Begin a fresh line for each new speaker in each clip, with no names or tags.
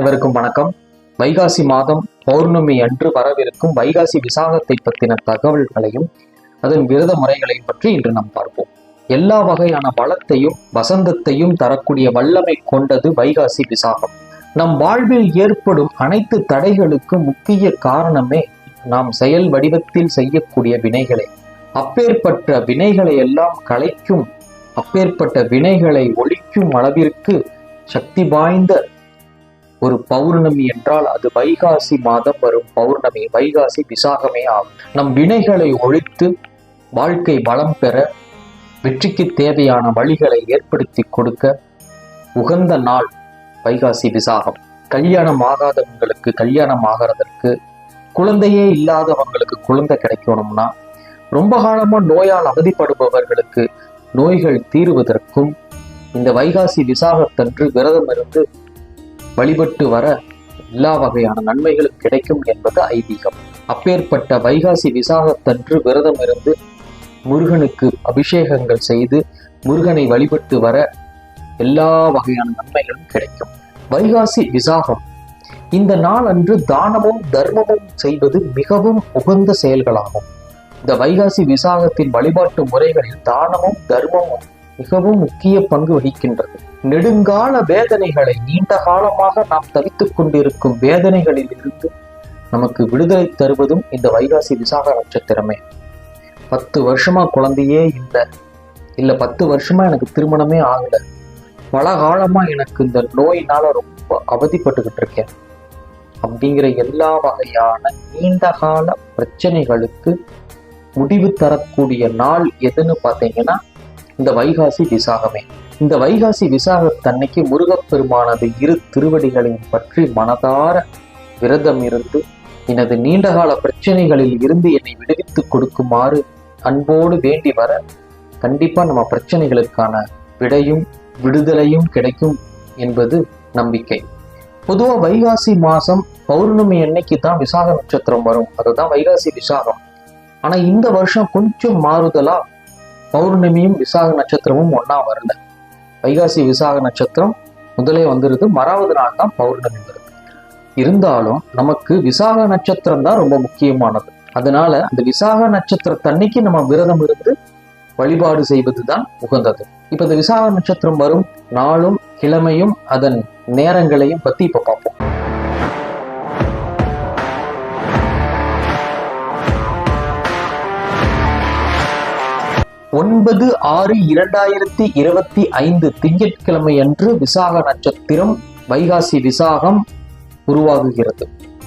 அனைவருக்கும் வணக்கம். வைகாசி மாதம் பௌர்ணமி அன்று வரவிருக்கும் வைகாசி விசாகத்தை பற்றின தகவல்களையும் அதன் விரத முறைகளையும் பற்றி இன்று நாம் பார்ப்போம். எல்லா வகையான வளத்தையும் வசந்தத்தையும் தரக்கூடிய வல்லமை கொண்டது வைகாசி விசாகம். நம் வாழ்வில் ஏற்படும் அனைத்து தடைகளுக்கு முக்கிய காரணமே நாம் செயல் வடிவத்தில் செய்யக்கூடிய வினைகளே. அப்பேற்பட்ட வினைகளை எல்லாம் கலைக்கும் அப்பேற்பட்ட வினைகளை ஒழிக்கும் அளவிற்கு சக்தி வாய்ந்த ஒரு பௌர்ணமி என்றால் அது வைகாசி மாதம் வரும் பௌர்ணமி வைகாசி விசாகமே ஆகும். நம் வினைகளை ஒழித்து வாழ்க்கை வளம் பெற வெற்றிக்கு தேவையான வழிகளை ஏற்படுத்தி கொடுக்க உகந்த நாள் வைகாசி விசாகம். கல்யாணம் ஆகாதவங்களுக்கு கல்யாணம் ஆகிறதற்கு குழந்தையே இல்லாதவங்களுக்கு குழந்தை கிடைக்கணும்னா ரொம்ப காலமா நோயால் அவதிப்படுபவர்களுக்கு நோய்கள் தீருவதற்கும் இந்த வைகாசி விசாகத்தன்று விரதம் இருந்து வழிபட்டு வர எல்லா வகையான நன்மைகளும் கிடைக்கும் என்பது ஐதீகம். அப்பேற்பட்ட வைகாசி விசாகத்தன்று விரதம் இருந்து முருகனுக்கு அபிஷேகங்கள் செய்து முருகனை வழிபட்டு வர எல்லா வகையான நன்மைகளும் கிடைக்கும். வைகாசி விசாகம். இந்த நாள் அன்று தானமும் தர்மமும் செய்வது மிகவும் உகந்த செயல்களாகும். இந்த வைகாசி விசாகத்தின் வழிபாட்டு முறைகளில் தானமும் தர்மமும் மிகவும் முக்கிய பங்கு வகிக்கின்றது. நெடுங்கால வேதனைகளை நீண்ட காலமாக நாம் தவித்துக் கொண்டிருக்கும் வேதனைகளில் இருந்து நமக்கு விடுதலை தருவதும் இந்த வைகாசி விசாக நட்சத்திரமே. பத்து வருஷமா குழந்தையே இல்லை. இல்லை பத்து வருஷமா எனக்கு திருமணமே ஆகல. பல காலமா எனக்கு இந்த நோயினால ரொம்ப அவதிப்பட்டுக்கிட்டு இருக்கேன். அப்படிங்கிற எல்லா வகையான நீண்ட கால பிரச்சனைகளுக்கு முடிவு தரக்கூடிய நாள் எதுன்னு பார்த்தீங்கன்னா இந்த வைகாசி விசாகமே. இந்த வைகாசி விசாகத்தன்னைக்கு முருகப்பெருமானது இரு திருவடிகளையும் பற்றி மனதார விரதம் இருந்து எனது நீண்டகால பிரச்சனைகளில் இருந்து என்னை விடுவித்துக் கொடுக்குமாறு அன்போடு வேண்டி வர கண்டிப்பா நம்ம பிரச்சனைகளுக்கான விடையும் விடுதலையும் கிடைக்கும் என்பது நம்பிக்கை. பொதுவா வைகாசி மாசம் பௌர்ணமி அன்னைக்கு தான் விசாக நட்சத்திரம் வரும். அதுதான் வைகாசி விசாகம். ஆனா இந்த வருஷம் கொஞ்சம் மாறுதலா பௌர்ணமியும் விசாக நட்சத்திரமும் ஒன்னா வரல. வைகாசி விசாக நட்சத்திரம் முதலே வந்துருது. மறாவது நாள் தான் பௌர்ணமி வருது. இருந்தாலும் நமக்கு விசாக நட்சத்திரம் தான் ரொம்ப முக்கியமானது. அதனால அந்த விசாக நட்சத்திரத்தன்னைக்கு நம்ம விரதம் இருந்து வழிபாடு செய்வது தான் உகந்தது. இப்ப இந்த விசாக நட்சத்திரம் வரும் நாளும் கிழமையும் அதன் நேரங்களையும் பத்தி இப்ப பார்ப்போம். ஒன்பது ஆறு இரண்டாயிரத்தி இருபத்தி ஐந்து திங்கட்கிழமை அன்று விசாக நட்சத்திரம் வைகாசி விசாகம் உருவாகுகிறது.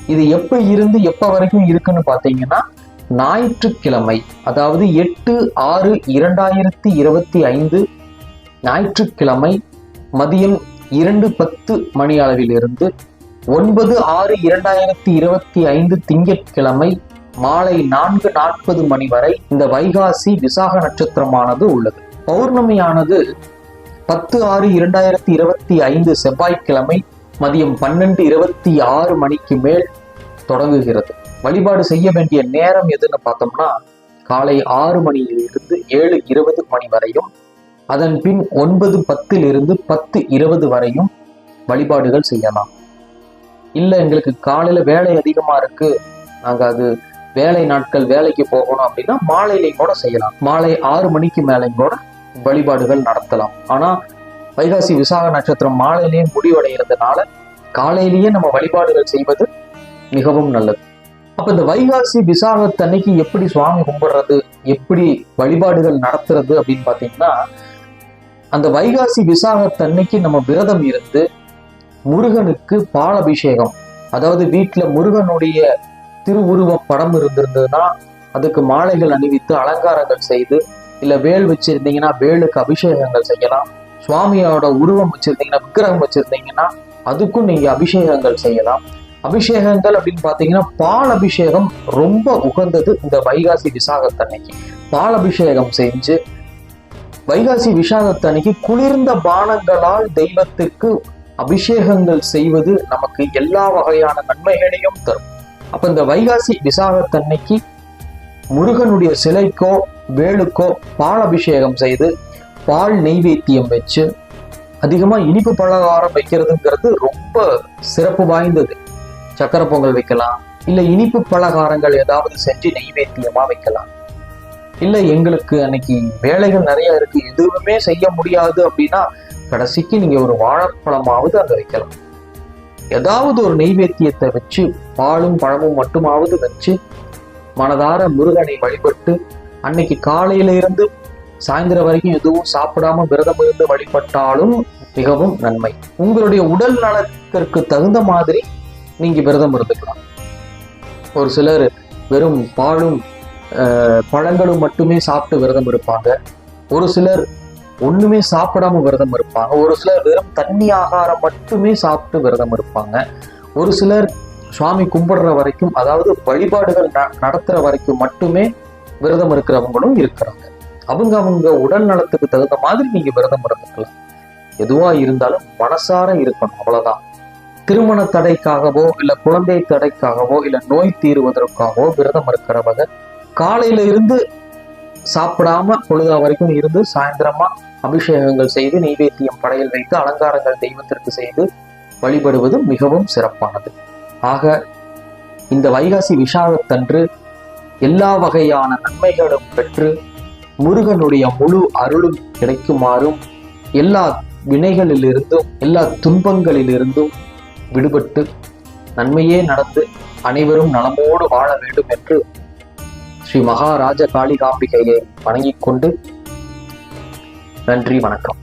இது எப்ப இருந்து எப்ப வரைக்கும் இருக்குன்னு பாத்தீங்கன்னா ஞாயிற்றுக்கிழமை அதாவது எட்டு ஆறு இரண்டாயிரத்தி இருபத்தி ஐந்து ஞாயிற்றுக்கிழமை மதியம் இரண்டு பத்து மணி அளவிலிருந்து ஒன்பது ஆறு இரண்டாயிரத்தி இருபத்தி ஐந்து திங்கட்கிழமை மாலை நான்கு நாற்பது மணி வரை இந்த வைகாசி விசாக நட்சத்திரமானது உள்ளது. பௌர்ணமியானது பத்து ஆறு இரண்டாயிரத்தி இருபத்தி ஐந்து செவ்வாய்க்கிழமை மதியம் பன்னெண்டு இருபத்தி ஆறு மணிக்கு மேல் தொடங்குகிறது. வழிபாடு செய்ய வேண்டிய நேரம் எதுன்னு பார்த்தோம்னா காலை ஆறு மணியிலிருந்து ஏழு இருபது மணி வரையும் அதன் பின் ஒன்பது பத்திலிருந்து பத்து இருபது வரையும் வழிபாடுகள் செய்யலாம். இல்லை எங்களுக்கு காலையில் வேலை அதிகமா இருக்கு. நாங்கள் அது வேலை நாட்கள் வேலைக்கு போகணும் அப்படின்னா மாலையிலையும் கூட செய்யலாம். மாலை ஆறு மணிக்கு மேலையும் கூட வழிபாடுகள் நடத்தலாம். ஆனா வைகாசி விசாக நட்சத்திரம் மாலையிலேயே முடிவடைகிறதுனால காலையிலேயே நம்ம வழிபாடுகள் செய்வது மிகவும் நல்லது. அப்ப இந்த வைகாசி விசாகத்தன்னைக்கு எப்படி சுவாமி கும்பிடுறது எப்படி வழிபாடுகள் நடத்துறது அப்படின்னு பாத்தீங்கன்னா அந்த வைகாசி விசாகத்தன்னைக்கு நம்ம விரதம் இருந்து முருகனுக்கு பாலபிஷேகம் அதாவது வீட்டுல முருகனுடைய திருவுருவ படம் இருந்திருந்ததுன்னா அதுக்கு மாலைகள் அணிவித்து அலங்காரங்கள் செய்து இல்ல வேல் வச்சிருந்தீங்கன்னா வேலுக்கு அபிஷேகங்கள் செய்யலாம். சுவாமியோட உருவம் வச்சிருந்தீங்கன்னா விக்கிரகம் வச்சிருந்தீங்கன்னா அதுக்கும் நீங்க அபிஷேகங்கள் செய்யலாம். அபிஷேகங்கள் அப்படின்னு பாத்தீங்கன்னா பால் அபிஷேகம் ரொம்ப உகந்தது இந்த வைகாசி விசாகத்தன்னைக்கு. பால் அபிஷேகம் செஞ்சு வைகாசி விசாகத்தன்னைக்கு குளிர்ந்த பானங்களால் தெய்வத்துக்கு அபிஷேகங்கள் செய்வது நமக்கு எல்லா வகையான நன்மைகளையும் தரும். அப்ப இந்த வைகாசி விசாகத்தன்னைக்கு முருகனுடைய சிலைக்கோ வேலுக்கோ பால் அபிஷேகம் செய்து பால் நெய்வேத்தியம் வச்சு அதிகமா இனிப்பு பலகாரம் வைக்கிறதுங்கிறது ரொம்ப சிறப்பு வாய்ந்தது. சக்கரை பொங்கல் வைக்கலாம் இல்ல இனிப்பு பலகாரங்கள் ஏதாவது செஞ்சு நெய்வேத்தியமா வைக்கலாம். இல்ல எங்களுக்கு அன்னைக்கு வேலைகள் நிறைய இருக்கு எதுவுமே செய்ய முடியாது அப்படின்னா கடைசிக்கு நீங்க ஒரு வாழைப்பழமாவது அங்க வைக்கலாம். ஏதாவது ஒரு நெய்வேத்தியத்தை வச்சு பாலும் பழமும் மட்டுமாவது வச்சு மனதார முருகனை வழிபட்டு அன்னைக்கு காலையில இருந்து சாயந்தரம் வரைக்கும் எதுவும் சாப்பிடாம விரதம் இருந்து வழிபட்டாலும் மிகவும் நன்மை. உங்களுடைய உடல் நலத்திற்கு தகுந்த மாதிரி நீங்க விரதம் இருந்துக்கலாம். ஒரு சிலர் வெறும் பாலும் பழங்களும் மட்டுமே சாப்பிட்டு விரதம் இருப்பாங்க. ஒரு சிலர் ஒண்ணுமே சாப்பிடாம விரதம் இருப்பாங்க. ஒரு சிலர் வெறும் தண்ணி ஆகாரம் மட்டுமே சாப்பிட்டு விரதம் இருப்பாங்க. ஒரு சிலர் சுவாமி கும்பிடுற வரைக்கும் அதாவது வழிபாடுகள் ந- நடத்துற வரைக்கும் மட்டுமே விரதம் இருக்கிறவங்களும் இருக்கிறாங்க. அவங்க அவங்க உடல் நலத்துக்கு தகுந்த மாதிரி நீங்க விரதம் இருந்துக்கலாம். எதுவா இருந்தாலும் மனசார இருக்கணும் அவ்வளவுதான். திருமண தடைக்காகவோ இல்ல குழந்தை தடைக்காகவோ இல்ல நோய் தீருவதற்காகவோ விரதம் இருக்கிறவங்க காலையில இருந்து சாப்பிடாம பொழுதா வரைக்கும் இருந்து சாயந்தரமா அபிஷேகங்கள் செய்து நெய்வேத்தியம் படையல் வைத்து அலங்காரங்கள் தெய்வத்திற்கு செய்து வழிபடுவது மிகவும் சிறப்பானது. ஆக இந்த வைகாசி விஷாகத்தன்று எல்லா வகையான நன்மைகளும் பெற்று முருகனுடைய முழு அருளும் கிடைக்குமாறும் எல்லா வினைகளிலிருந்தும் எல்லா துன்பங்களிலிருந்தும் விடுபட்டு நன்மையே நடந்து அனைவரும் நலமோடு வாழ வேண்டும் என்று ஸ்ரீ மகாராஜ காளிகாம்பிகையை வணங்கிக் கொண்டு நன்றி வணக்கம்.